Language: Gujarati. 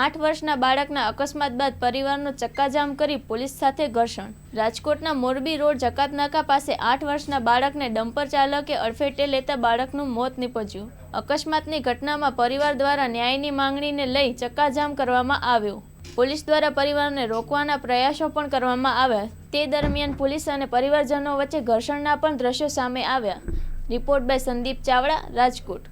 આઠ વર્ષના બાળકના અકસ્માત બાદ પરિવારનો ચક્કાજામ કરી પોલીસ સાથે ઘર્ષણ. રાજકોટના મોરબી રોડ જકાતનાકા પાસે આઠ વર્ષના બાળકને ડમ્પર ચાલકે અડફેટે લેતા બાળકનું મોત નીપજ્યું. અકસ્માતની ઘટનામાં પરિવાર દ્વારા ન્યાયની માંગણીને લઈ ચક્કાજામ કરવામાં આવ્યો. પોલીસ દ્વારા પરિવારને રોકવાના પ્રયાસો પણ કરવામાં આવ્યા. તે દરમિયાન પોલીસ અને પરિવારજનો વચ્ચે ઘર્ષણના પણ દ્રશ્યો સામે આવ્યા. Report by Sandeep Chavda, Rajkot.